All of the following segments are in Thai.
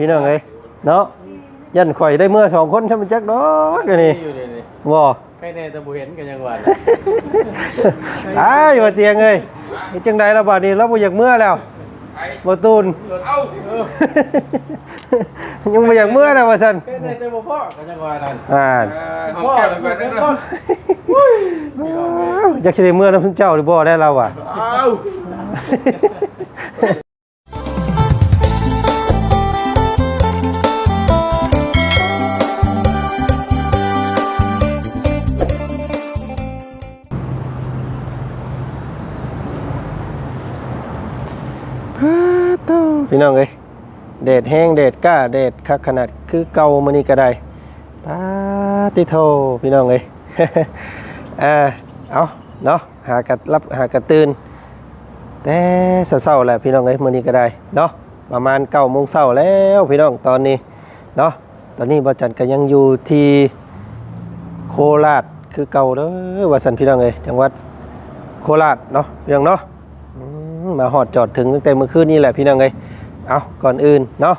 พี่น้องเอ้ยเนาะยันข่อยได้เมื่อสองคนใช่ไหมจักดอกอันนี่อยู่นี่นี่บ่ใครแน่แตะบูเห็นกันยังหวานอ้ายว่าเตียงเอ้ยนี่จังใดแล้วบัดนี้เราบ่อยากเมื่อแล้วบ่ตูนเอ้าเออยังบ่อยากเมื่อแล้วว่าซั่นใครแน่แตะบูพ่อกันยังหวานนั่นอ่าพ่อเลยก่อนนะพ่ออยากสิได้เมื่อนำเจ้าหรือบ่ได้เราอะเอ้า พี่น้องเอ้ยเดดแห้งเดดกล้าเดดคักขนาดคือเก่ามื้อนี้ก็ได้ปาติโทพี่น้องเอ้ยอ่าเอาเนาะหากะรับหากะตื่นแต่เช้าๆแหละพี่น้องเอ้ยมื้อนี้ก็ได้เนาะประมาณ9โมงเช้าแล้วพี่น้องตอนนี้เนาะตอนนี้บ่จันก็ยังอยู่ที่โคราชคือเก่าเด้อว่าซั่นพี่น้องเอ้ยจังหวัดโคราชเนาะพี่น้องเนาะมาฮอดจอดถึงตั้งแต่เมื่อคืนนี้แหละพี่น้องเอ้ย เอาก่อนอื่นเนาะ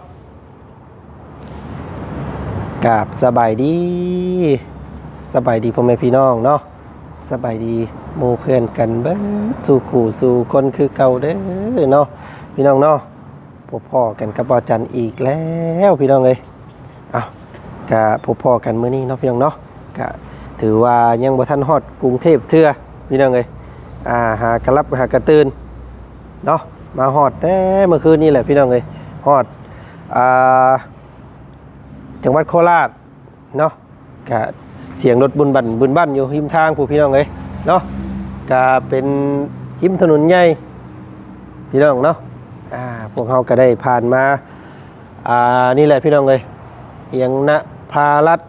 กราบสบายดีสบายดีพ่อแม่พี่น้องเนาะสบายดีหมู่เพื่อนกันเบิดสู่ขู่สู่คนคือเก่าเด้อเนาะพี่น้องเนาะพบพ่อกันกับบอจันอีกแล้วพี่น้องเอ้ยเอากะพบพ่อกันเมื้อนี้เนาะพี่น้องเนาะกะถือว่ายังบ่ทันฮอดกรุงเทพเทื่อพี่น้องเอ้ยอ่าหากระลับหากระตื่นเนาะ มาฮอดแต่เมื่อคืนนี้แหละพี่น้องเอ้ยฮอดอจังหวัดโคราชเนาะกะเสียงรถบุญบันบุญบันอยู่หิมทางผู้พี่น้องเลยเนาะกะเป็นหิมถนนใหญ่พี่น้องเนาะพวกเขาก็ได้ผ่านมาอ่านี่แหละพี่น้องเลยเอียงนะพารัด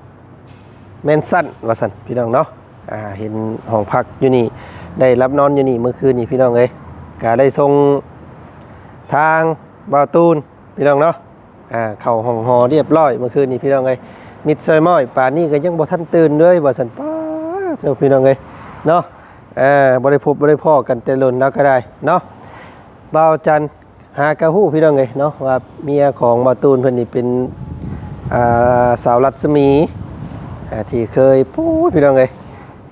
แมนสั้นวาสันพี่น้องเนาะอ่าเห็นห้องพักอยู่นี่ได้รับนอนอยู่นี่เมื่อคืนนี่พี่น้องเลยก็ได้ส่ง ทางบาวตูนพี่น้องเนาะอ่าเข่าห้องหอเรียบร้อยเมื่อคืนนี้พี่น้องเอ้ยมิดซอยม้อยป่านนี้ก็ยังบ่ทันตื่นเลยบ่สันป้าเจ้าพี่น้องเอ้ยเนาะเอ่าบ่ได้พบบ่ไดพ้อกันแต่ลนแล้วก็ได้เนาะบ่าวจันหากะฮู้พี่น้องเอ้ยเนาะว่าเมียของบาวตูนเพิ่นนี่เป็นอ่าสาวรัศมีอ่าที่เคยพูดพี่น้องเอ้ย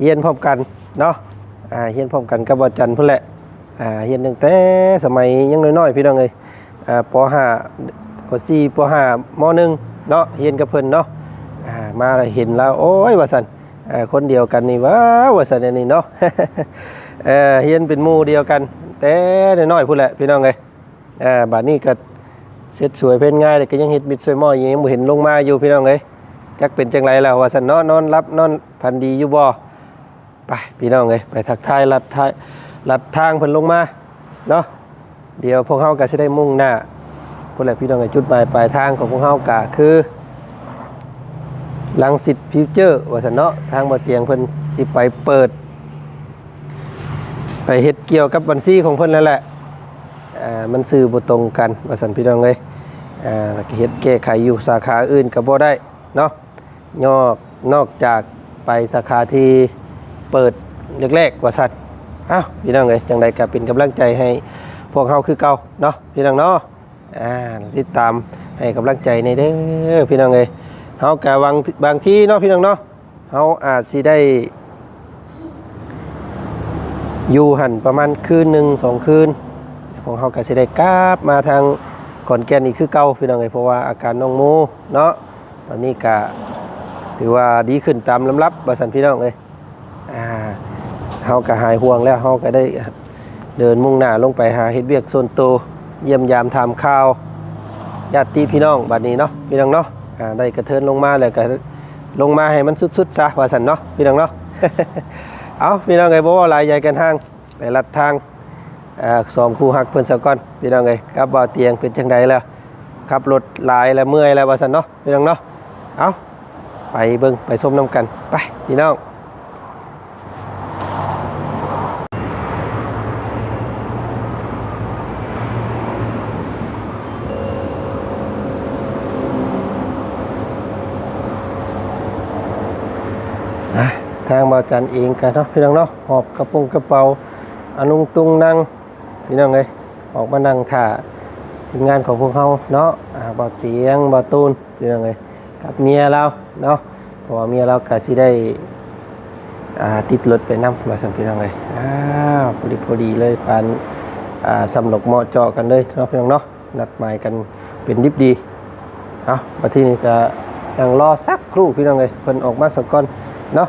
เรียนพร้อมกันเนาะอ่าเรียนพร้อมกันกับบ่าวจันทร์พุ่นแหละ อ่าเรียนตั้งแต่สมัยยังน้อยๆพี่น้องเอ้ยอ่าปห้าปสี่ปห้ามหนึ่งเนาะเฮียนกับเพิ่นเนาะอ่ามาแล้วเห็นแล้วโอ้ยว่าสันอ่าคนเดียวกันนี่ว้าว่าสันอันนี่เนาะเออเฮียนเป็นหมู่เดียวกัน แต่น้อยๆพูดแหละพี่น้องเอ้ยอ่าบัดนี้ก็เสร็จสวยเพิ่นง่ายเลยก็ยังเฮ็ดมิดสวยหม้อยังบ่เห็นลงมาอยู่พี่น้องเอ้ยจักเป็นจังไรแล้วว่าสันเนาะนอนรับนอนพันดีอยู่บ่ไปพี่น้องเอ้ยไปทักทายลัดทาย ลัดทางเพิ่นลงมาเนาะเดี๋ยวพวกเฮาก็สิได้มุ่งหน้าพวกแหละพี่น้องไอ้จุดหมายปลายทางของพวกเฮากะคือลังสิตฟิวเจอร์ว่าสันเนาะทางบ่เตียงเพิ่นสิไปเปิด ไปเฮ็ดเกี่ยวกับบัญชีของเพิ่นนั่นแหละอ่ามันซื้อบ่ตรงกันว่าสันพี่น้องเอ้ยอ่าแล้วก็เฮ็ดแก้ไขอยู่สาขาอื่นก็บ่ได้เนาะนอกนอกจากไปสาขาที่เปิดแรกๆว่าซั่น อ้าวพี่น้องเอ้ยจังใดก็เป็นกำลังใจให้พวกเฮาคือเก่าเนาะพี่น้องเนาะอ่าติดตามให้กำลังใจในเด้อพี่น้องเอ้ยเฮากะบางบางที่เนาะพี่น้องเนาะเฮาอาจสิได้อยู่หันประมาณคืนหนึ่งสองคืนของเฮาก็สิได้กลับมาทางขอนแก่นอีกคือเก่าพี่น้องเอ้ยเพราะว่าอาการน้องโมเนาะตอนนี้ก็ถือว่าดีขึ้นตามลำรับบ่สันพี่น้องเอ้ยอ่า เฮาก็หายห่วงแล้วเฮาก็ได้เดินมุ่งหน้าลงไปหาเฮ็ดเวียกส่วนตัวเยี่ยมยามทำข่าวญาติพี่น้องบัดนี้เนาะพี่น้องเนาะอ่าได้กระเทินลงมาแล้วก็ลงมาให้มันสุดๆซะว่าสันเนาะพี่น้องเนาะเอาพี่น้องไงบอกว่าหลายใหญ่กันทางไปลัดทางอ่าสองคู่หักเพิ่นสะก่อนพี่น้องไงกับบ่เตียงเป็นจังใดแล้วขับรถหลายแล้วเมื่อยแล้วว่าสันเนาะพี่น้องเนาะเอาไปเบิ่งไปชมน้ำกันไปพี่น้อง ทางบาจันเองกันเนาะพี่น้องเนาะหอบกระโปรงกระเป๋าอนุงตุงนั่งพี่น้องเลยออกมานั่งถ่าทีมงานของพวกเขาเนาะอ่าบ่เตียงบ่ตูนพี่น้องเอ้ยกับเมียเราเนาะเพราะว่าเมียเราก็สิได้อ่าติดรถไปนำว่าซั่นพี่น้องเอ้ยอ้าวพอดีพอดีเลยปานอ่าสำหลกเหมาะเจาะกันเลยเนาะพี่น้องเนาะนัดหมายกันเป็นดิบดีเอาบัดทีนี้ก็ยังรอสักครู่พี่น้องเอ้ยเพิ่นออกมาสักก่อนเนาะ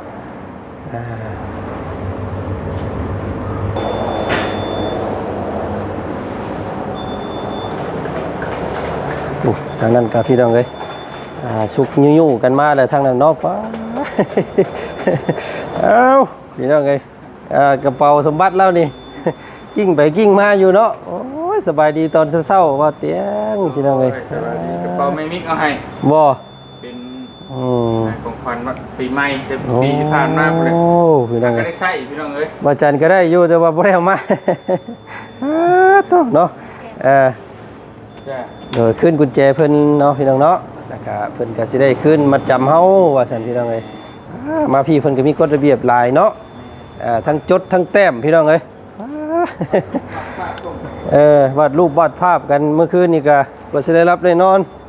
อ่าอู้ทางนั้นกับพี่น้องเลยอ่าสุกยุ่ๆกันมาเลยทางนั้นเนาะป้าเอ้าพี่น้องเลยอ่ากระเป๋าสมบัติแล้วนี่ กิ้งไปกิ้งมาอยู่เนาะโอ้ยสบายดีตอนเศร้าๆว่าเตียงพี่น้องเลยสวัสดีกระเป๋าไม่มิกเอาให้บ่เป็น อืมของขวัญวันปีใหม่แต่ปีที่ผ่านมาเลยโอ้พี่น้องก็เลยได้ใช้พี่น้องเอ้ยว่าจันก็ได้อยู่แต่ว่าบ่ได้เอามา อ้าโตเนาะเออ จ้าโดยขึ้นกุญแจเพิ่นเนาะพี่น้องเนาะนะครับเพิ่นก็สิได้ขึ้นมาจำเฮาว่าซั่นพี่น้องเอ้ยอ่ามาพี่เพิ่นก็มีกฎระเบียบหลายเนาะอ่าทั้งจดทั้งแต้มพี่น้องเอ้ยอ่าเออวาดรูปวาดภาพกันเมื่อคืนนี่ก็บ่สิได้รับได้นอนเอ่อ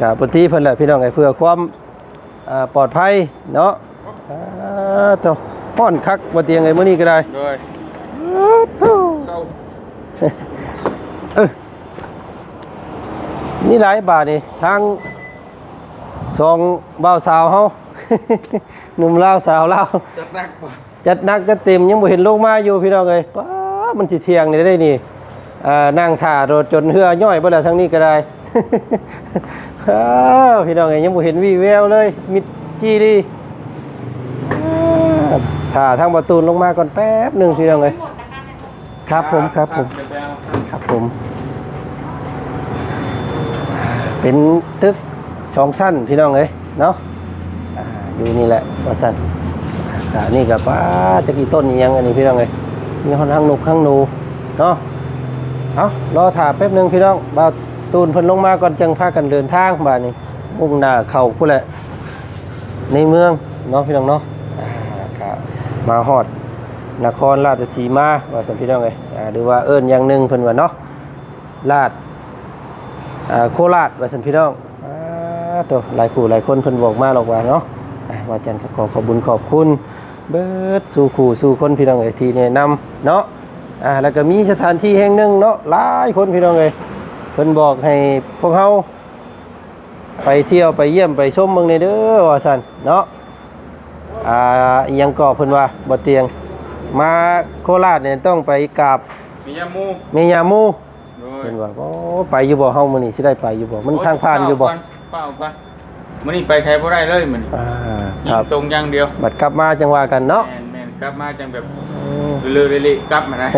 กับปฏิเพิ่นแหละพี่น้องเอ้ยเพื่อความอ่าปลอดภัยเนาะอ่าโตป้อนคักบ่เตียงไอ้มื้อนี้ก็ได้โดยอ้าโตเก้าเออนี่หลายบาทนี่ทางสองบ่าวสาวเฮาหนุ่มลาวสาวลาวจัดหนักกว่าจัดหนักจัดเต็มยังบ่เห็นลงมาอยู่พี่น้องเอ้ยป้ามันสิเที่ยงนี่ได้นี่อ่านั่งท่ารถจนเหือย่อยบ่แล้วทางนี้ก็ได้อ้าว พี่น้องเอ้ยยังบ่เห็นวีแววเลย มิดจี้ดีอ่าถ้าทางประตูลงมาก่อนแป๊บหนึ่งพี่น้องเอ้ยครับผมครับผมครับผม เป็นตึกสองสั้นพี่น้องเอ้ยเนาะอยู่นี่แหละว่าสั้นนี่กับป้าจะกี่ต้นยังอันนี้พี่น้องเอ้ยมีห้องทางนกข้างหนูเนาะเอารอถ่าแป๊บหนึ่งพี่น้องบ่าว ตูนเพิ่นลงมาก่อนจังพากันเดินทางบ้านนี้มุ่งหน้าเข้าผู้นแหละ ในเมืองเนาะพี่น้องเนาะอ่าก็มาฮอดนครราชสีมาว่าสัมพี่น้องเอ้ยอ่าหรือว่าเอิ้นอย่างหนึ่งเพิ่นว่าเนาะราชอ่าโคราชว่าสัมพี่น้องอ่าตัวหลายคู่หลายคนเพิ่นบอกมาหรอกว่าเนาะอ่าว่าจันก็ขอขอบคุญขอบคุณเบิดสู่คู่สู่คนพี่น้องเอ้ยที่แนะนำเนาะอ่าแล้วก็มีสถานที่แห่งหนึ่งเนาะหลายคนพี่น้องเอ้ย เพิ่นบอกให้พวกเฮาไปเที่ยวไปเยี่ยมไปชมเมืองในเด้อว่าซั่นเนาะอ่าอิหยังก่อเพิ่นว่าบ่เตียง มาโคราชเนี่ยต้องไปกราบมียามูเมยามูโดยเพิ่นว่าโอ้ไปอยู่บ่เฮามื้อนี้สิได้ไปอยู่บ่มันทางผ่านอยู่บ่เปล่าก่อนมันนี่ไปใครบ่ได้เลยมันนี่อ่าคยิรังบตรงอย่างเดียว บัดกลับมาจังว่ากันเนาะแม่นแม่นกลับมาจังแบบเรื่อยๆๆกลับมาได้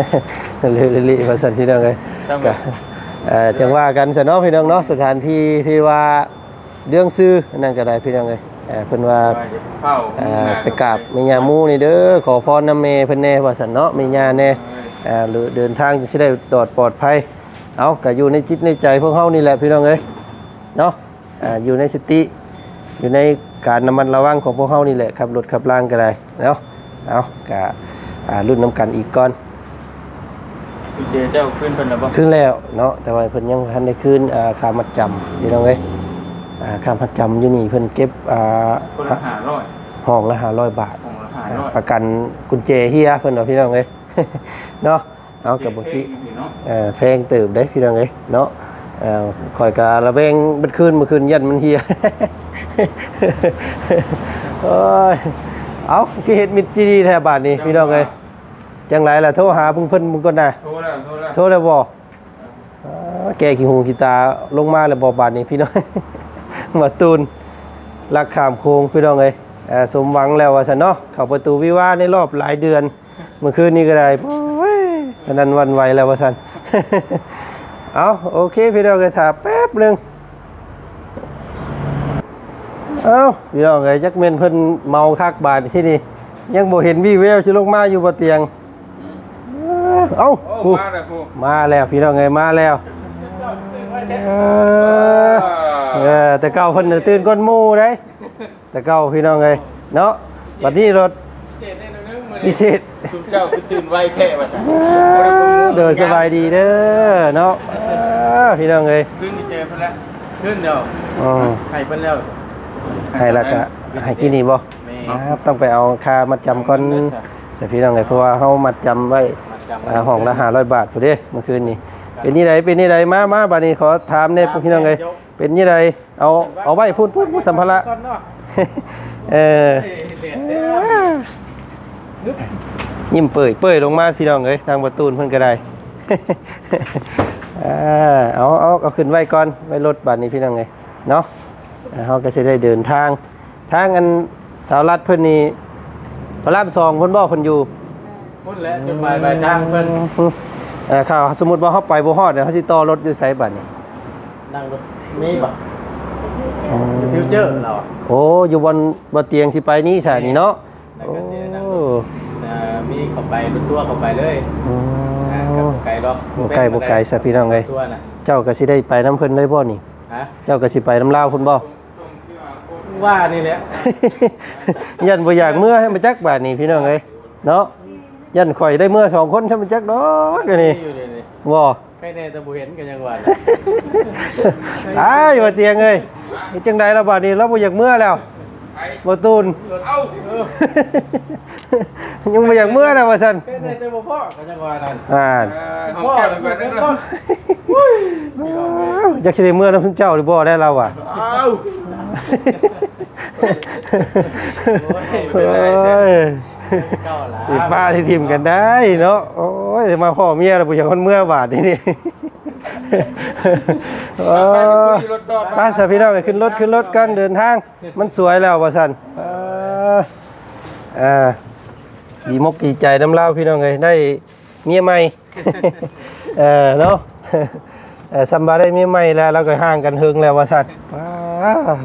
เละๆๆว่าซั่นพี่น้องเอ้ยต้องก็เอ่อ จังว่ากันซะเนาะพี่น้องเนาะสถานที่ที่ว่าเรื่องซื้อนั่นก็ได้พี่น้องเอ้ยเออเพิ่นว่าเออไปกราบม่ย่ามูนี่เด้อขอพรน้ำแม่เพิ่นแน่ว่าซั่นเนาะม่ย่าแน่เออหรือเดินทางจะได้ปลอดปลอดภัยเอาก็อยู่ในจิตในใจพวกเฮานี่แหละพี่น้องเอ้ยเนาะอ่าอยู่ในสติอยู่ในการระมัดระวังของพวกเขานี่แหละขับรถขับล่างก็ได้เนาะเอากะรุ่นน้ำกันอีกก่อน พี่เจเจ้าขึ้นเพิ่นแล้วบ่ขึ้นแล้วเนาะแต่ว่าเพิ่นยังบ่ทันได้คืนอ่าค่ามัดจำพี่น้องเอ้ยอ่าค่ามัดจำอยู่นี่เพิ่นเก็บอ่าคนละห้าร้อยห้องละ500บาท ของละห้าอ่าร้อยประกันกุญแจเฮียเพิ่นว่าพี่น้องเอ้ย เนาะเอากับปกติเนาะเอ่อแพงเติบได้พี่น้องเอ้ยเนาะเอ่อคอยการะเวงเบัดคืนเมื่อคืนยันมันเฮีย โอ้ยเอาคือเฮ็ดมิตรจีดีแท้บาดนี้พี่น้องเอ้ยจังไรล่ะโทรหาเพิ่นเพิ่นมึงก่อนนะ โทร แล้วโทรแล้วโทรแล้วบ่อ๋อแกขี้หูขี้ตาลงมาแล้วบ่บาดนี้พี่น้อง มาตูนลักขามโค้งพี่น้องเอ้ยเอ่อสมหวังแล้วว่าซั่นเนาะเข้าประตูวิวาห์ในรอบหลายเดือน เมื่อคืนนี้ก็ได้โอ้ยสนั่นหวันไหวแล้วว่าซั่น เอาโอเคพี่น้องเอ้ยถาแป๊บหนึง เอาพี่น้องเอ้ยจักแมนเพิ่นเมาคักบาดที่นี่ยังบ่เห็นวี่แววสิลงมาอยู่บ่เตียง เอ้าโอ้ผู้มาแล้วผู้มาแล้วพี่น้องเอ้ยมาแล้วเออเออแต่เก่าเพิ่นน่ะตื่นก้นหมู่เด้ แต่เก่าพี่น้องเอ้ยเนาะบัดนี้รถเจ็ดได้นึงมื้อพินี้เศษคุณเจ้าคือตื่นไวแท้ว่าจ้ะเดินสบายดีเด้อเนาะอ่าพี่น้องเอ้ยขึ้นนี่เจอเพิ่นแล้วขึ้นเดี๋ยวอืมให้เพิ่นแล้วให้และก็ให้กินนี่บ่แม่ครับต้องไปเอาค่ามัดจำก่อนใส่พี่น้องเอ้ยเพราะว่าเฮามัดจำไว้มัดจำ อ่าห้องละ500บาทพุ่นเด้เมื่อคืนนี้เป็นนี่ใดเป็นนี่ใดมามาบัดนี้ขอถามแน่พี่น้องเอ้ยเป็นนี่ใดเอาเอาไว้พูดพูดพูดสัมภาระก่อนเนาะเออเด็ดเด้อยิ้มเปื่อยเปื่อยลงมาพี่น้องเอ้ยทางประตูนเพิ่นก็ได้อ่าเอาเอาเอาขึ้นไว้ก่อนไว้รถบัดนี้พี่น้องเอ้ยเนาะอ่าเฮาก็สิได้เดินทาง ทางอันสาวรัดเพิ่นนี่พระรามสองเพิ่นบ่เพิ่นอยู่ พุ่นแล้วจนบ่ายบ่ายทางเพิ่นเอ่อข่าวสมมุติว่าเฮาไปบ่ฮอดเดี๋ยวเฮาสิต่อรถอยู่ไสบัดนี้นั่งรถมีบ่อยู่ฟิวเจอร์เราอะโอ้อยู่บนบนเตียงสิไปนี่ซะนี่เนาะแล้วโอ้ก็สินั่งรถเอ่อมีเข้าไปรถตัวเข้าไปเลยอือ่ามกับบ่ไกลดอกบ่ไกลบ่ไกลซะพี่น้องเอ้ยตัวน่ะเจ้าก็สิได้ไปน้ำเพิ่นเลยบ่นี่ฮะเจ้าก็สิไปน้ำลาวพุ่นบ่ว่านี่แหละยันบ่อยากเมื่อให้มาจักบาทนี่พี่น้องเอ้ยเนาะ ยันข่อยได้เมื่อสองคนใช่มาจักดอกอันนี่อยู่นี่นี่บ่ใครแน่แต่บ่เห็นกันยังว่าตายว่าเตียงเอ้ยนี่จังไดล่ะบาดนี้เราบ่อยากเมื่อแล้วบ่ตูนเอ้าเออยังบ่อยากเมื่อแล้วว่าซั่นใครแน่แต่บ่พ่อกันยังว่านั่นอ่านพ่อแล้วก็นั่นพ่ออยากสิได้เมื่อนำเจ้าหรือบ่ได้เราอะเอ้าโอ้ย เก้าหลาอีกป้าที่ทิมกันได้เนาะโอ้ยมาพ่อเมียแล้วบ่อยากคนเมื่อบาดนี่นี่โอ้ยรถต่อมาสพี่น้องขึ้นรถขึ้นรถกันเดินทาง มันสวยแล้วว่าสันเอ่ออ่าดีมกดีใจน้ำเล่าพี่น้องเลยได้เมียใหม่เออเนาะเออซัมบาได้เมียใหม่แล้วเราก็ห่างกันเฮิงแล้วว่าสันว้า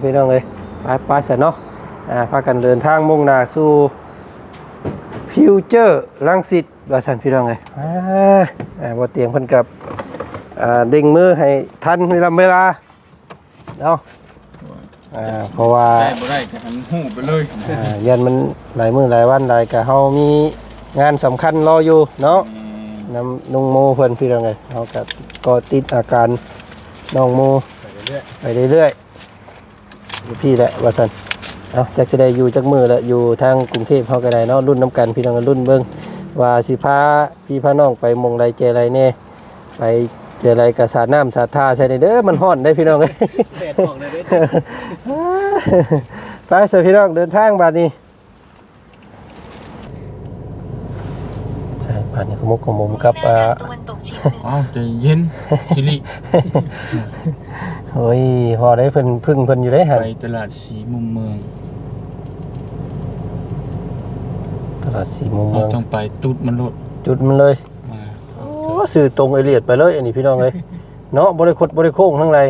พี่น้องเลยไปไปเสร็จเนาะอ่าพากันเดินทางมุ่งหน้าสู่ ฟิวเจอร์ลังสิตว่าสันพี่น้องเลยอ่าอ่าบ่เตียงเพิ่นกับอ่าเด้งมือให้ทันเวลาเวลาเนาะอ่าเพราะว่าได้บ่ได้ก็ให้มันหูไปเลยอ่ายันมันหลายมือหลายวันหลายกะเฮามีงานสำคัญรออยู่เนาะนำนุงโมเพิ่นพี่น้องไงเฮาก็ก็ติดอาการน้องโมไปเรื่อยไปเรื่อยๆอยู่พี่แหละว่าซั่น เอาจักจะได้อยู่จักมือแล้วอยู่ทางกรุงเทพเฮาก็ได้เนาะรุ่นน้ำกันพี่น้องกันรุ่นเบิ่งว่าสิพาพี่พาน้องไปหมองใดเจออะไรแน่ไปเจออะไรกะสาดน้ำสาดท่าใช่เด้อมันฮ้อนได้พี่น้องเอ้ยๆแดดออกเลยเด้อไปเสพี่น้องเดินทางบาดนี้ใช่บาดนี้ขมุกขมุมกับอ่าตะวันตกเฉียงเหนืออ้าวใจเย็นชิลิโอ้ยพอได้เพิ่นพึ่งเพิ่นอยู่ได้หันไปตลาดสีมุมเมือง ตลาดสี่มุมเราเมืองต้องไปตุดมันรถจุดมันเลยมาโอ้สื่อตรงไอเลียดไปเลย อันนี้พี่น้องเลยเนาะบริคดบริโค้งทั้งไร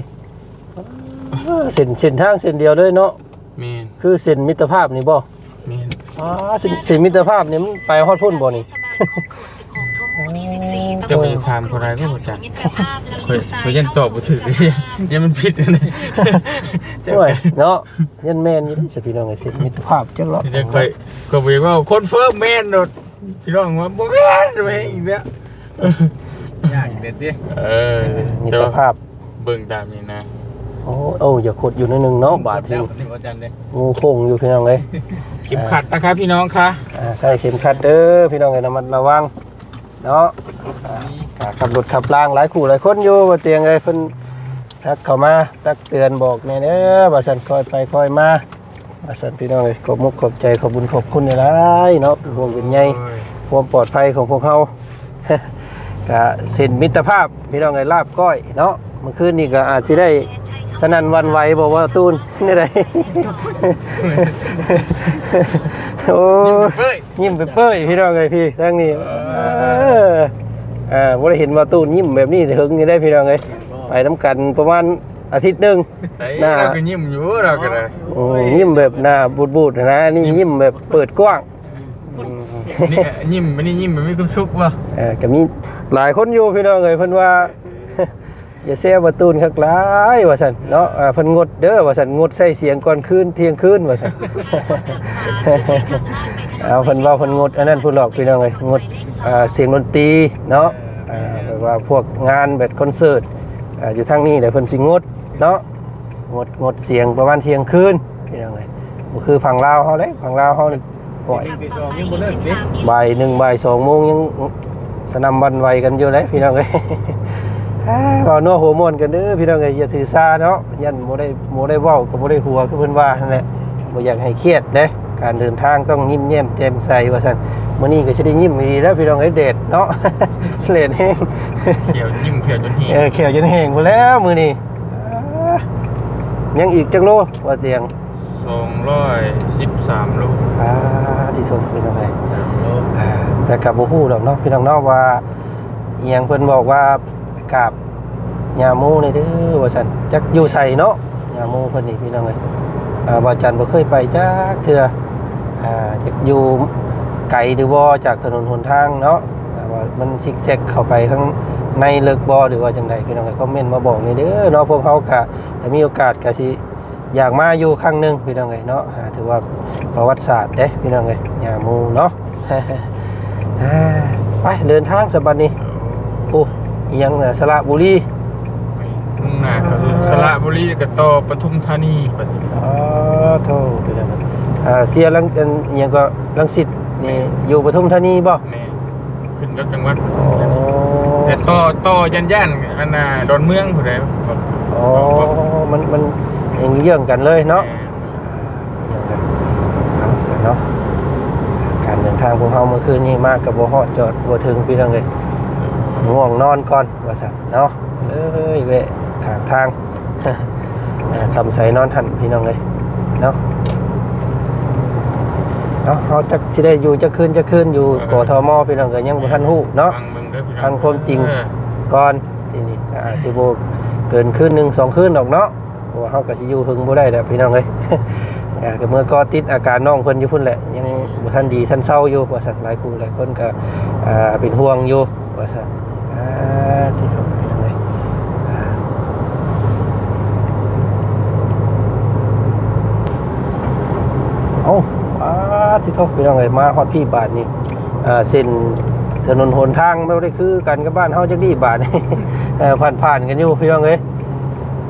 เส้นเส้นทางเส้นเดียวเลยเนาะเมนคือเส้นมิตรภาพนี่บ่เมน อ๋อเส้นเส้นมิตรภาพนี่มันไปฮอดพุ่นบ่นี่ จ้าก็จะถามคนไรก็บ่จักมิตรภาพและคอยคอยยันตอบบ่ถูกเลยยันมันผิดเลยโอ้ยเนาะยันแม่นอยู่เด้อสิพี่น้องไอ้เส้นมิตรภาพจังเนาะเดี๋ยวคอยก็บอกว่าคนเฟิร์มแมนโดดพี่น้องว่าบ่แม่นไปอีกแล้วยากเด็ดดิเออมิตรภาพเบิ่งตามนี่นะโอ้โอ้อย่าขดอยู่ในหนึงเนาะบาดที่นี่อาจารย์เด้งูโค้งอยู่พี่น้องเอ้ยเข็มขัดนะครับพี่น้องคะอ่าใส่เข็มขัดเด้อพี่น้องเอ้ยระมัดระวัง เนาะอ่าขับรถขับล่างหลายคู่หลายคนอยู่บ่เตียงเอ้ยเพิ่นทักเข้ามาตักเตือนบอกแม่เด้อว่าซั่นคอยไปคอยมาว่าซั่นพี่น้องเอ้ยขอบมุกขอบใจขอบบุญขอบคุณหลายๆเนาะเป็นห่วงเป็นใยความปลอดภัยของพวกเฮา ก็เส้นมิตรภาพพี่น้องเอ้ยลาบก้อยเนาะเมื่อคืนนี้ก็อาจสิได้ สนั่นหวันไหวบอกว่าตูนนี่ได้โอ้เฮ้ยยิ้มไปเป้ยพี่น้องเลยพี่ทางนี้เอออ่าบ่ได้เห็นว่าตูนยิ้มแบบนี้ถึงนี่ได้พี่น้องเลยไปน้ำกันประมาณอาทิตย์หนึงหน้าเราก็ยิ้มอยู่เราก็ได้โอ้ยิ้มแบบหน้าบูดๆนะนี่ยิ้มแบบเปิดกว้างอืมนี่ยิ้มไม่ได้ยิ้มมันมีความสุขป่ะเออก็มีหลายคนอยู่พี่น้องเลยเพิ่นว่า อย่าแซวบ่ตูนคักหลายว่าซั่นเนาะอ่าเพิ่นงดเด้อว่าซั่นงดใส่เสียงก่อนคืนเที่ยงคืนว่าซั่นเอาเพิ่นว้าเพิ่นงดอันนั้นพิ่นหลอกพี่น้องเอ้ยงดอ่าเสียงดนตรีเนาะอ่าแบบว่าพวกงานแบบคอนเสิร์ตอ่าอยู่ทางนี้เดี๋ยวเพิ่นสิงดเนาะงดงดเสียงประมาณเที่ยงคืนพี่น้องเอ้ยบ่คือฝั่งลาวเฮาเด้ฝั่งลาวเฮานี่ปล่อยตีสองยังบ่เลิกดิบ่ายหนึ่งบ่ายสองโมงยังสนำวันไวกันอยู่เลยพี่น้องเอ้ย เว้านัวหัวม่วนกันเด้อพี่น้องเอ้ยอย่าถือซาเนาะยันบ่ได้บ่ได้เว้าก็บ่ได้หัวคือเพิ่นว่านั่นแหละบ่อยากให้เครียดเด้การเดินทางต้องยิ้มแย้มแจ่มใสว่าซั่นมื้อนี้ก็สิได้ยิ้มดีแล้วพี่น้องเอ้ยเดดเนาะเล่นแฮงเขียวยิ้มเขียวจนเหี่เออแขวจนแห้งหมดแล้วมื้อนี้อ่ายังอีกจักโลว่าเตียงสองร้อยสิบสามลูกอ่าที่ถูกพี่น้องเอ้ยสามโลอ่าแต่กับบ่ฮู้ดอกเนาะพี่น้องเนาะว่าอีหยังเพิ่นบอกว่า กราบยาโมนี่เด้อว่าซั่นจักอยู่ไสเนาะยาโมเพิ่นนี่พี่น้องเอ้ยอ่าบ่าจันบ่เคยไปจักเทื่ออ่าจักอยู่ไกลหรือบ่จากถนนหนทางเนาะอ่าว่ามันซิกแซกเข้าไปข้างในเลิกบ่หรือว่าจังไดพี่น้องเอ้ยคอมเมนต์มาบอกนี่เด้อเนาะพวกเฮาก็ถ้ามีโอกาสก็สิอยากมาอยู่ครั้งหนึงพี่น้องเอ้ยเนาะอ่าถือว่าประวัติศาสตร์เด้พี่น้องเอ้ยยาโมเนาะอ่าไปเดินทางสบัดนี้โอ้ อิหยังน่ะสระบุรีมุ่งหน้าเข้าสู่สระบุรีกับต่อปทุมธานีปัจจุบันอ๋อโธ่ไปแล้วนะอ่าเสียลังอันอิหยังก็ลังสิตนี่อยู่ปทุมธานีบ่แม่ขึ้นกับจังหวัดปทุอ๋มอธานีแต่ต่อต่อยันย่านอันน่ะดอนเมืองผู้ใดบอกอ๋อมันมันอย่างเยื่องกันเลยเนาะเยื่องกันเอาซะเนาะการเดินทางของเฮาเมื่อคืนนี้มากกับบ่ฮอดจอดบ่ถึงพี่น้องเอ้ย ง่วงนอนก่อนว่าซั่นเนาะเอ้ยแวะข้างทางอ่าคำใส่นอนหันพี่น้องเลยเนาะเนาะเขาจะสิได้อยู่จะคืนจะคืนอยู่กทมพี่น้องก็ยังบ่ทันฮู้เนาะฟังเบิ่งเด้อพี่น้องทางความจริงเออก่อนทีนี้ก็อาจสิบ่เกินคืนหนึงสองคืนดอกเนาะเพราะว่าเฮาก็สิอยู่หึงบ่ได้แล้วพี่น้องเอ้ยอ่าก็เมื่อก็ติดอาการน้องเพิ่นอยู่พุ่นแหละ ยังบ่ทันดีทันเศร้าอยู่ว่าซั่นหลายคู่หลายคนก็อ่าเป็นห่วงอยู่ว่าซั่นอ่า ที่เขาพี่น้องเอ้ยอ่าเอ้าอ้าที่ทบพี่น้องเอ้ยมาฮอดพี่บาทนี่อ่าเส้นถนนหนทางไม่ได้คือกันกับบ้านเฮาจักดีบาทนี่เออผ่านๆกันอยู่พี่น้องเอ้ย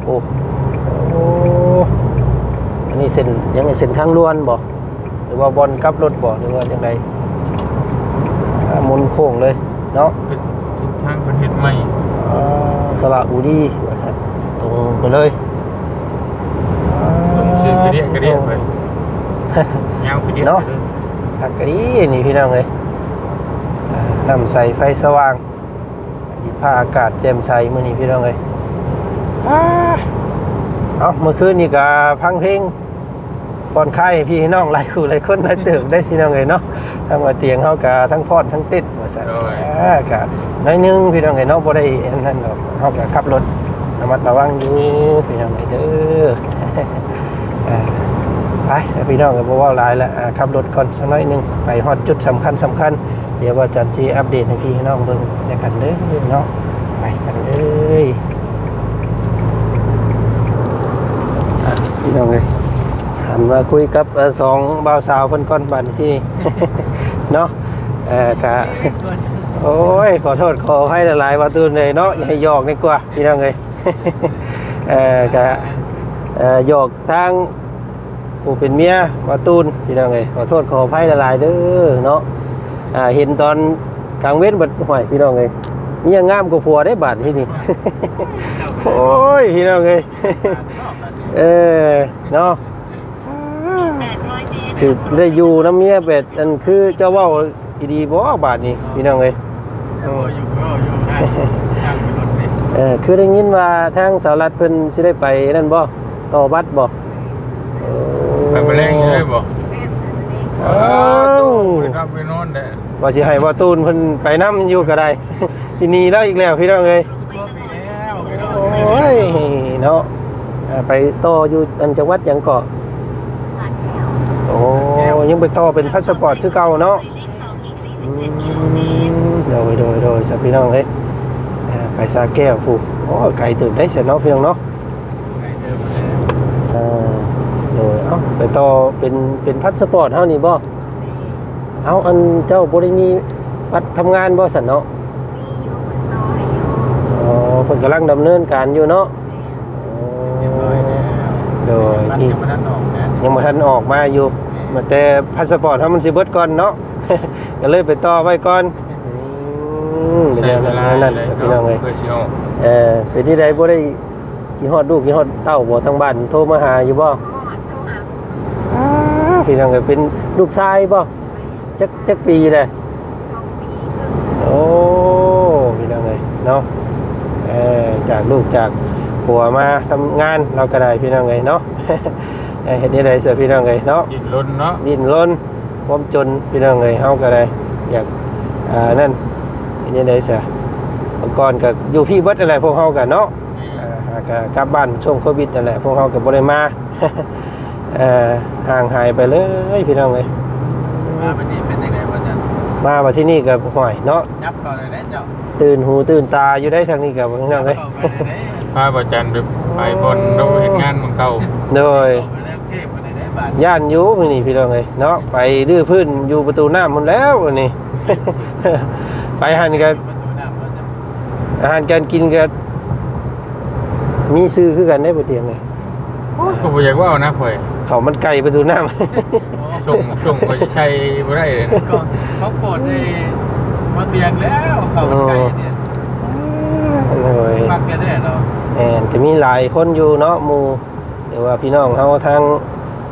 โอ้โอ้อันนี้เส้นยังไงเส้นทางล้วนบ่หรือว่าบอลกลับรถบ่หรือว่าจังไดอ่าหมุนโค้งเลยเนาะ ใหม่อ่าสระบุรีว่าซั่นตรงไปเลยต้องซื้อกระเดียกระเดียไปยาวกระเดียเนาะไปเลยคักกะดีนี่พี่น้องเอ้ยอ่านำใส่ไฟสว่างดิผ้าอากาศแจ่มใสมื้อนี้พี่น้องเอ้ยอ้าเอาเมื่อคืนนี่ก็พังเพลง ผ่อนคลายให้พี่น้องหลายคู่หลายคนหลายเติบได้พี่น้องเอ้ยเนาะทั้งว่าเตียงเฮาก็ทั้งพอดทั้งติดว่าซั่นอ่าก็น้อยหนึงพี่น้องเอ้ยเนาะบ่ได้อันนั้นดอกเฮาก็ขับรถระมัดระวังอยู่พี่น้องเอ้ยเด้ออ่าไปพี่น้องก็บอกว่าหลายแล้วอ่าขับรถก่อนสักหน้อยหนึงไปฮอดจุดสำคัญสำคัญเดี๋ยวว่าจันซีอัปเดตให้พี่น้องเบิ่งด้วยกันเด้อเนาะไปกันเลยอะพี่น้องเลย หันมาคุยกับสองบ่าวสาวเพิ่นก่อนบัดที่เนาะเอ่อกะโอ้ยขอโทษขอให้หลายๆว่าตูนเลยเนาะอย่าให้หยอกดีกว่าพี่น้องเลยเออกะเออหยอกทางผู้เป็นเมียมาตูนพี่น้องเอ้ยขอโทษขออภัยหลายๆเด้อเนาะอ่าเห็นตอนกลางเว้นบัดห่วยพี่น้องเอ้ยมียงามกว่าผัวได้บาดที่นี่โอ้ยพี่น้องเอ้ยเออเนาะ สิได้อยู่น้ำเมียเป็ดอันคือเจ้าเว้าดีๆบ่บาดนี้พี่น้องเอ้ยโอ้อยู่ก็อยู่ได้ทางเป็นรถเมล์เออคือได้ยินว่าทางสาวรัฐเพิ่นสิได้ไปนั่นบ่ต่อบัตรบ่โอ้ไปไปแรงอยู่เลยบ่อ้าวไปรับไปนอนได้ว่าสิให้ว่าตูนเพิ่นไปน้ำอยู่ก็ได้ที่นี่แล้วอีกแล้วพี่น้องเอ้ยรถไปแล้วไปนอนโอ้ยเนาะอ่าไปต่ออยู่อันจังหวัดหยังเกาะสายแก้วโอ้ ยังไปต่อเป็นพาสปอร์ตคือเก่าเนาะหมายเลขสองอีกอื47กิโลเมตรมโดยโดยโดยสับพี่น้องเอ้ยอ่าไปสาแก้วผู้โอ้ไกลตื่นได้เสียเนาะพี่น้องเนาะไปเดิมเลยเออโดยเอ้าไปต่อเป็นเป็นพาสปอร์ตเฮานี่บ่เอาอันเจ้าบ่ได้มีบัตรทำงานบ่ซั่นเนาะมีอยู่บนต่อให้อยู่อ๋อเพิ่นกำลังดำเนินการอยู่เนาะเรียบร้อยแล้วโดยมันนี่ยังไม่ทันออกนะยังบ่ทันออกมาอยู่มา แต่พาสปอร์ตเฮามันสิเบิดก่อนเนาะ ก็เลยไปต่อไว้ก่อนอืมเป็นใช้แนวเวลานั้นเลยๆพี่น้องเอ้ยเพื่อสิออกเออเป็นที่ใดบ่ได้กี่ฮอดลูกกี่ฮอดเต้าบ่ทางบ้านโทรมาหาอยู่บ่หมอดโทรหาพี่น้องเอ้ยเป็นลูกชายบ่จักจักปีเลยสองปีครึ่งโอ้พี่น้องเอ้ยเนาะเออจากลูกจากผัวมาทำงานเราก็ได้พี่น้องเอ้ยเนาะ เออเฮ็ดได้ไดเสียพี่น้องเอ้ยเนาะดิ้นรนเนาะดิ้นรนความจนพี่น้องเอ้ยเฮาก็ได้อยากอ่านั่นเฮ็ดได้ไดเสียเมื่อก่อนก็อยู่พี่เบิดอะไรพวกเฮาก็เนาะอ่าหากะกลับบ้านช่วงโควิดนั่นแหละพวกเขากับบริมาเอ่อห่างหายไปเลยพี่น้องเลยมาวันนี้เป็นยังไงวะจันมามาที่นี่กับห่วยเนาะยับก่อนเลยนะเจ้าตื่นหูตื่นตาอยู่ได้ทางนี้กับพี่น้องเลยพาประจันไปบนเราเห็นงานมันเก่าโดยไปแล้วเทพมาได้ได้บาทย่านอยูมื้อนี่พี่น้องเลยเนาะไปดื้อพื้นอยู่ประตูน้ำหมันแล้ววันนี้ ไปหันกัน ประตูน้ำมาจะอาหารการกินกันมีซื้อคือกันได้ปะเตียงเลยก็บ่อยากว่านะข่อยเขาวมันไก่ประตูน้ำส่งส่งก็จะใช้บ่ได้เลยก็เขาโกรธในมาเตียงแล้วเขาไก่เนี่ยโอ้ยมักแค่ได้เราแอนก็มีหลายคนอยู่เนาะหมู่ แต่ว่าพี่น้องเฮาทาง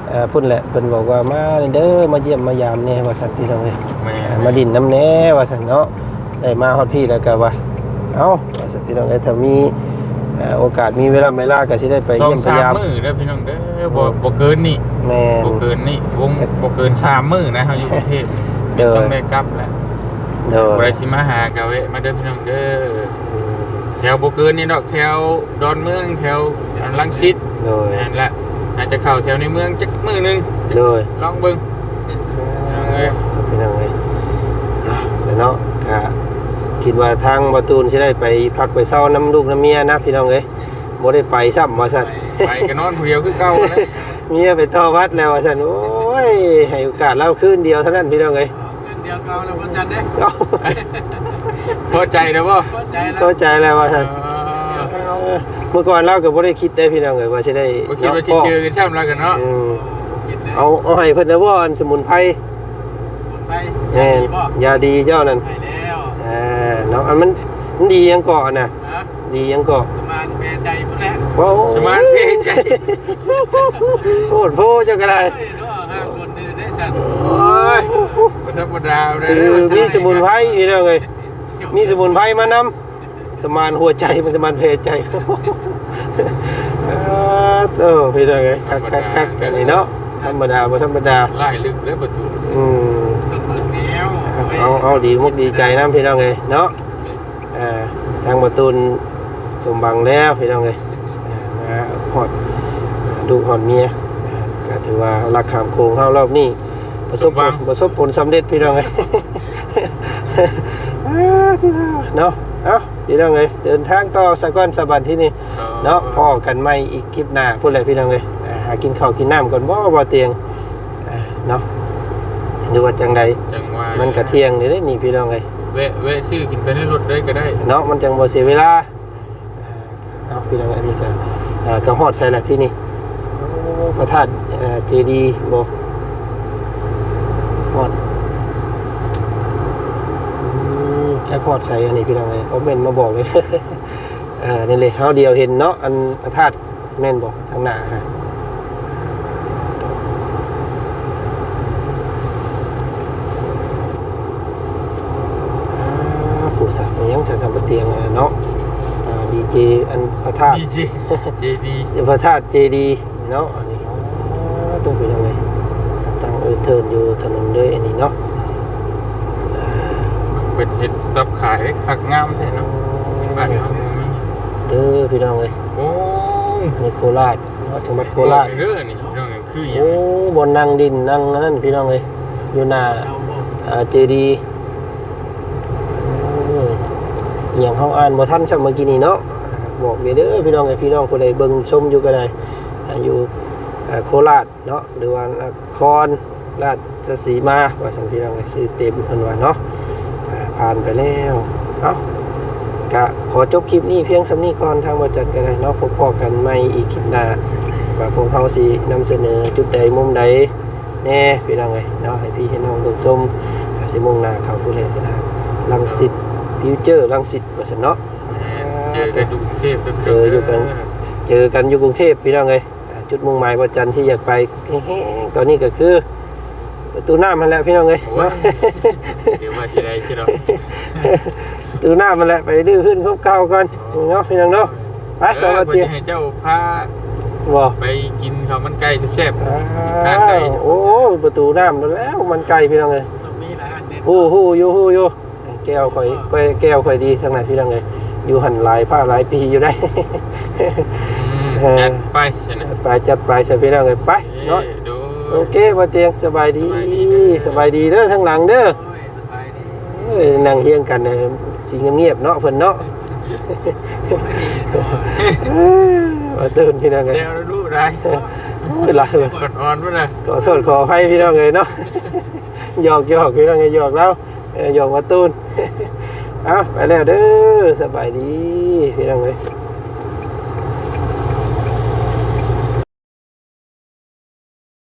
เอ่อพุ่นแหละเพิ่นบอกว่ามาเด้อมาเยี่ยมมายามแหน่ว่าซั่นพี่น้องเอ้ยแม่อ่ามาดินน้ำแหน่ว่าซั่นเนาะได้มาฮอดพี่แล้วก็ว่าเอ้าว่าซั่นพี่น้องเอ้ยถ้ามีเอ่อโอกาสมีเวลาเวลาก็สิได้ไปสองเยี่ยมพสามยายามมื้อเด้อพี่น้องเด้อบ่บ่เกินนี่แม่นบ่เกินนี่วงบ่เกินสามมื้อนะเฮาอยู่กรุงเทพนี่เด้อต้องได้กลับแหละเด้อบ่ได้สิมาหากะเวะมาเด้อพี่น้องเด้อแถวบ่เกินนี่ดอกแถวดอนเมืองแถวอันลังสิต โดยนั่นแหละอาจจะเข้าแถวในเมืองจักมื้อหนึงโดยลองเบิ่งเอาเอ้ยพี่น้องเอ้ยอะแต่เนาะก็คิดว่าทางประตูนสิได้ไปพักไปเช้าน้ำลูกน้ำเมียนะพี่น้องเอ้ยบ่ได้ไปซ้ำว่าซั่น ไปก็นอนผู้เดียวคือเก่านะเมียไปต่อวัดแล้วว่าฉันโอ้ย ให้โอกาสเล่าคืนเดียวเท่านั้นพี่น้องเอ้ยเงินเดียวเก่าแล้วบ่จันเด้เอ้าพอใจเด้อบ่พอใจแล้ว เข้าใจแล้วว่าฉันเมื่อก่อนเล่ากับบ่ได้คิดได้พี่น้องเอ้ยว่าสิได้บ่คิดว่าสิเจอกันช้ำแล้วกันเนาะอืมเอาเอาให้เพิ่นนะบ่อันสมุนไพรไปแม่นยาดีเจ้านั่นไปแล้วอ่าเนาะอันมันมันดียังเกาะน่ะฮะดียังเกาะสมานแม่ใจพุ่นแหละว้าวสมานเพใจโคตรโพเจ้าก็ได้เฮ้ยเนาะห้ามคนนี่ได้สั่นโอ้ยบ่ธรรมดาเลยคือมีสมุนไพรพี่น้องเอ้ยมีสมุนไพรมานำ สมานหัวใจมันสมานเพใจอ่าโอ้พี่น้องเอ้ยคักคักคักอันนี้เนาะธรรมดาบ่ธรรมดาไล่ลึกเลยประตูอืมแนวเอาเอาดีมุกดีใจนะพี่น้องเอ้ยเนาะอ่าทางประตูนสมบังแล้วพี่น้องเอ้ยอ่ามาฮอดอ่าดูฮอดเมียอ่าก็ถือว่ารักขามโคงเฮารอบนี้ประสบผลประสบผลสำเร็จพี่น้องเอ้ยอ่าที่ท่าเนาะเอ้า พี่น้องเอ้ยเดินทางต่อสะก้อนสะบันที่นี่เนาะพ่อกันไม่อีกคลิปหน้าพูดอะไรพี่น้องเลยอ่าหากินข้าวกินน้ำก่อนบ่บ่เตียงอ่าเนาะหรือว่าจังใดจังว่ามันกะเที่ยงนี่เด้นี่พี่น้องเลยแวะแวะซื้อกินไปในรถได้ก็ได้เนาะมันจังบ่เสียเวลาอ่าเนาะพี่น้องอันนี้ก็อ่าก็ฮอดใส่ละที่นี่โอ้พระธาตุอ่าเจดีย์บ่ฮอดอืมแค่ฮ อดใส่อันนี้พี่น้องเลยเขาเม่นมาบอกเลยอ่านี่เลยเฮาเดียวเห็นเนาะอันพระธาตุแม่นบอกทางหน้าฮะผู้สาวยังจะทำปะเตียงเนาะดีเจอันพระธาตุดีจีเจดีพระธาตุเจดีเนาะอันนี้ต้องเป็นยังไงตั้งเออเทินอยู่ถนนเลยอันนี้เนาะเป็นเห็ด ตับขายคักงามแท้เนาะบ้านเฮาบ่มีเด้อพี่น้องเลยโอ้อันนี้โคราชเนาะจังหวัดโคราชเด้อนี่พี่น้องคือหยัโอ้งบนนั่งดินนั่งอันนั่นพี่น้องเลยอยู่หน้าอ่าเจดีโอ้ยอย่างเฮาอ่านบ่ทันซำเมื่อกี้นี้เนาะอ่าบอกเด้อเด้อพี่น้องไอ้พี่น้องผู้ใดเบิ่งชมอยู่ก็ได้อ่าอยู่อ่าโคราชเนาะหรือว่านครราชสีมาว่าซั่นพี่น้องไอ้ชื่อเต็มเพิ่นว่าเนาะอ่า ผ่านไปแล้ว เอ้าก็ขอจบคลิปนี้เพียงสำนี้ก่อนทางบ่จัดก็ได้เนาะพบพอกันใหม่อีกคลิปหน้าว่าพวกเฮาสินำเสนอจุดใดมุมใดแน่พี่น้องเอ้ยเนาะให้พี่ให้น้องเบิ่งชมก็สิมุ่งหน้าเข้าผู้ใดนะครับลังสิตฟิวเจอร์ลังสิตว่าซั่นเนาะเจอกันดูกรุงเทพด้เจออยู่กันเจอกันอยู่กรุงเทพพี่น้องเลยอ่าจุดมุ่งหมายวันจันทร์ที่อยากไปแห้งๆตอนนี้ก็คือ ประตูหน้ามันแหละพี่น้องเลยโอ้ย เดี๋ยวว่าสิได้สิเนาะประตูหน้ามันแหละไปดื้อขึ้นคบเก่าก่อนเนาะพี่น้องเนาะไปสองอาทิตย์ให้เจ้าพาบ่ไปกินข้าวมันไก่แซ่บอ้าวโอ้ประตูน้ำนั่นแล้วมันไกลพี่น้องเลยฮู้ฮู้อยู่ฮู้อยู่แก้วข่อยแก้วแก้วข่อยดีทางไหนพี่น้องเลยอยู่หันหลายผ้าหลายปีอยู่ได้ๆอืมจัดไปใช่ไหม ไปจัดไปใส่พี่น้องเลยไปเนาะ ดู โอเคบ่เตียงสบายดีสบายดีเด้อทั้งหลังเด้อเอ้ยนั่งเฮียงกันเนี่ยสิเงียบๆเนาะเพิ่นเนาะมาตื่นพี่น้องเซเอ้ยลแล้วดูได้โอ้ยหลายเลยกดออนป่ะนะขอโทษขออภัยพี่น้องเอ้ยเนาะหยอกหยอกพี่น้องเอ้ยหยอกแล้วเอ้ยหยอกมาตูนเอาไปแล้วเด้อสบายดีพี่น้องเอ้ย